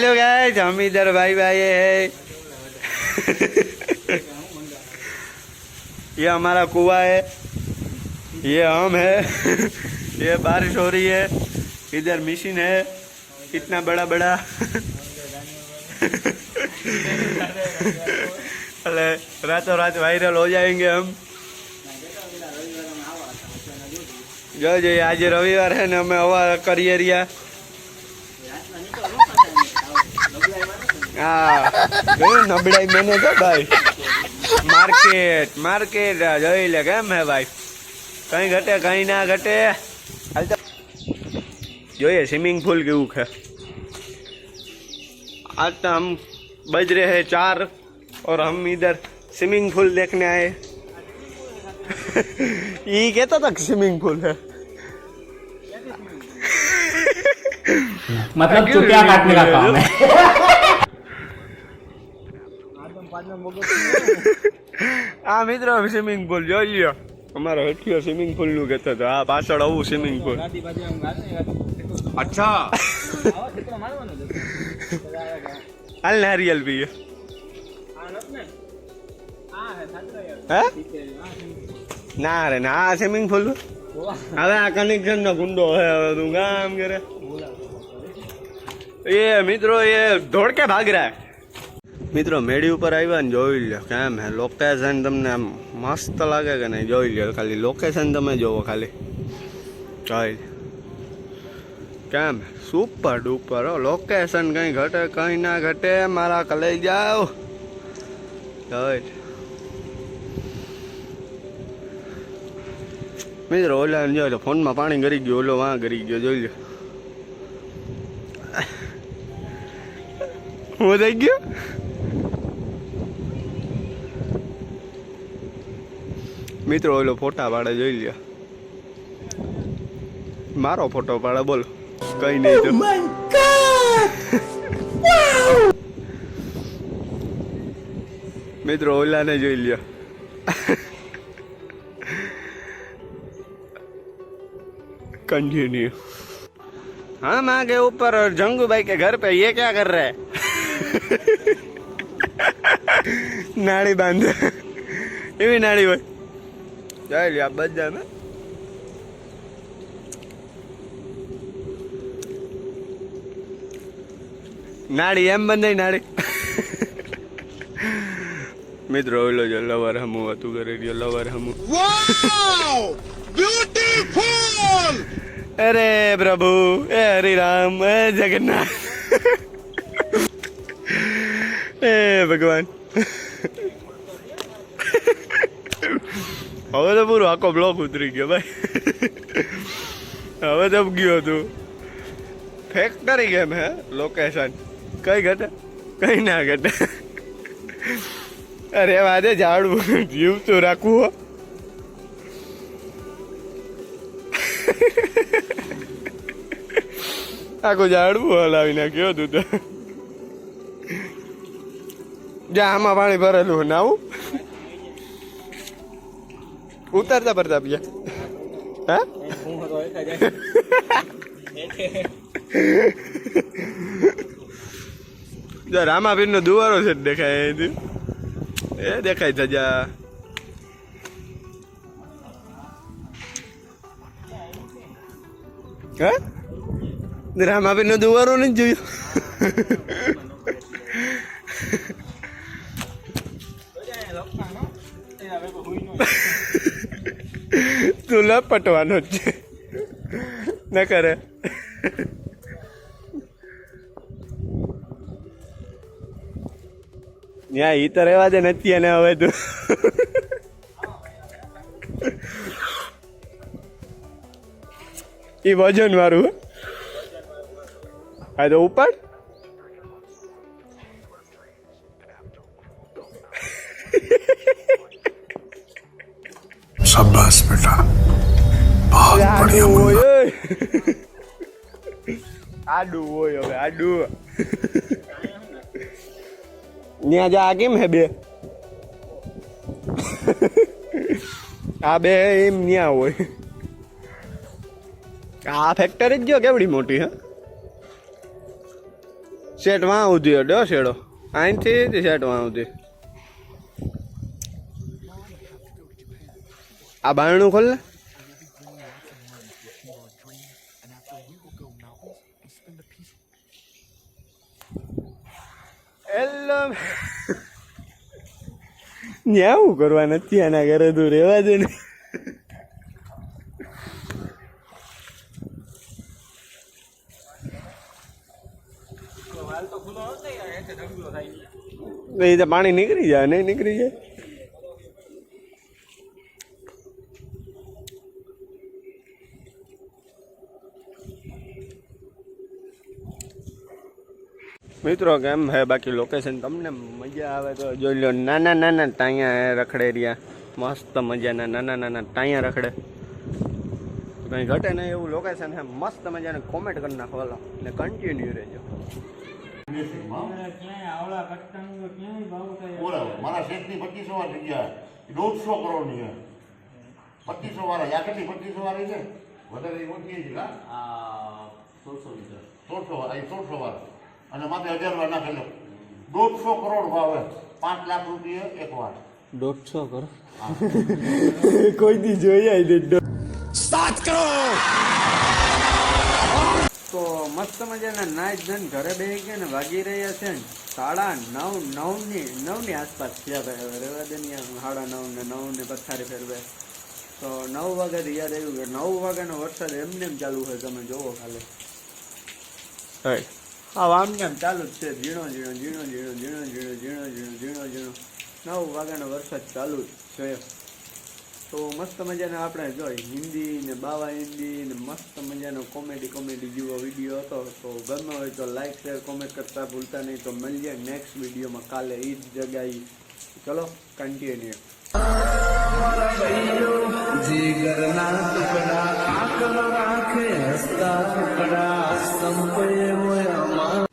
Hello guys हम इधर भाई भाई है ये हमारा कुआ है ये हम है ये बारिश हो रही है इधर मशीन है कितना बड़ा बड़ा अरे रातों रात वायरल हो जाएंगे हम જો જો આજે રવિવાર છે ને અમે હવા કરીએ રહ્યા હા. નબળાઈ મેને તો ભાઈ માર્કેટ માર્કેટ જોઈ લે કેમ હે ભાઈ? કઈ ઘટે કઈ ના ઘટે. જોઈએ સ્વિમિંગ પુલ કેવું છે. आज तो हम बज रहे हैं चार और हम इधर स्विमिंग पूल देखने आए ये कहता था स्विमिंग पूल है मतलब चुटिया काटने का काम है આ મિત્રો સ્વિમિંગ પુલ જોઈ લ્યો અમારો હેઠિયો સ્વિમિંગ પુલનું કહેતો હતો આ પાછળ આવું સ્વિમિંગ પુલ. અચ્છા. હાલ નારિયેલ પીએ હે ના રે ના આ સ્વિમિંગ પુલ? હવે. આ કનેક્શન નો ગુંડો હે હવે તું કામ કરે એ મિત્રો એ ધોળકે ભાગ રહ્યા. મિત્રો, મેળી ઉપર આવ્યા ને જોઈ લો કેમ હે? લોકેશન તમને આમ મસ્ત લાગે કે નહીં? જોઈ લો ખાલી લોકેશન તમે જોવો ખાલી. જોઈ કેમ સુપર ડુપર હો. લોકેશન કંઈ ઘટે, કંઈ ના ઘટે, મારા કલે જાઓ. જોઈ મિત્રો, ઓલા જોઈ લો, ફોનમાં પાણી ગરી ગયું, ઓલો વાં ગરી ગયો, જોઈ લો હું થઈ ગયો? મિત્રો ઓલો ફોટા પાડે જોઈ લ્યો મારો ફોટો પાડે બોલો કઈ નહીં તો મિત્રો ઓલાને જોઈ લ્યો कंटिन्यू हम आ गए ऊपर और जंगू भाई के घर पे ये क्या कर रहे हैं નાળી બાંધે એવી નાળી હોય જાય લે આ બધા ને નાળી એમ બંધાય નાડી મિત્રો ઓલો જો લવર હમુ હતું કરે રહ્યો લવર હમું. અરે પ્રભુ એ હરિરામ એ જગન્નાથ. એ ભગવાન. હવે તો પૂરો આખો બ્લોક ઉતરી ગયો ભાઈ. હવે તો ગયો તું ફેક્ટરી ગેમ હે લોકેશન કઈ ઘટે? કઈ ના ઘટે. અરે વાજે ઝાડવું જીવતું રાખવું આખું ઝાડવું હલાવી નાખ્યો તું તો. જા, આમાં પાણી ભરેલું નાવું. ઉતારતા ભરતા પિયા હા? જો રામાપીર નો દુવારો છે દેખાય અહીંથી. એ દેખાય છે, જા. હે? રામાપીર નો દુવારો નથી જોયો? તું લપટવાનો જ છે. ન કરે. ત્યાં ઈ તો રહેવા દે, નથી અને હવે તું. એ વજન વાળું હા. તો ઉપર આડું હોય હવે, આડું. ત્યાં જા કેમ હે બે? આ બે એમ ન્યા હોય. આ ફેક્ટરી જ ગયો કેવડી મોટી, હે? શેઠ વાં ઉધી અડ્યો શેડો અહીંથી શેટ વાં ઉધી આ બારણું ખોલ ને piece. ન્યાવું કરવા નથી આના ઘરે તું રહેવા દે ને. પાણી નીકળી જાય નહીં નીકળી જાય. મિત્રો કેમ હે? બાકી લોકેશન તમને મજા આવે તો જોઈ લો. નાના નાના ટાયા રખડે રહ્યા મસ્ત મજાના નાના નાના ટાયા રખડે. કંઈ ઘટે નહીં એવું લોકેશન હે. મસ્ત મજાને કોમેન્ટ કરી નાખો હાલો. ને કન્ટિન્યુ રહેજો. મારા શેઠની પચીસો વાર જગ્યા. દોઢસો કરોડની પચીસો વાર આ પચીસો વાળી છે. વધારે ઓછી છે હા? સોળસો વાર સોળસો વાર અને માત્ર હજાર વાર નાખેલો. દોઢસો કરોડ ભાવે. પાંચ લાખ રૂપિયા એક વાર. દોઢસો કરોડ? કોઈ દી જોઈ આવી દે તો મસ્ત મજાના નાચ ધન ઘરે બેસી ગયા ને વાગી રહ્યા છે ને સાડા નવ નવની નવની આસપાસ થયા ભાઈ રેવા દે ને સાડા નવ ને નવ ને પથારી ફેરવે તો નવ વાગે યાદ આવ્યું કે નવ વાગ્યાનો વરસાદ એમને એમ ચાલુ છે તમે જોવો ખાલી. હા આમ કેમ ચાલુ જ છે. ઝીણો ઝીણો ઝીણો ઝીણો ઝીણો ઝીણો ઝીણો ઝીણો ઝીણો ઝીણો. નવ વાગ્યાનો વરસાદ ચાલુ જ છે. તો મસ્ત મજાના આપણે જોઈ હિન્દી ને બાવા હિન્દી ને મસ્ત મજાનો કોમેડી કોમેડી જેવો વીડિયો હતો. તો ગમ્યો હોય તો લાઈક શેર કોમેન્ટ કરતા ભૂલતા નહીં. તો મળીએ નેક્સ્ટ વિડીયોમાં કાલે એ જ જગ્યાએ. ચલો કન્ટિન્યુ જીગરના ટુકડા હસ્તા સંપયો અમારા.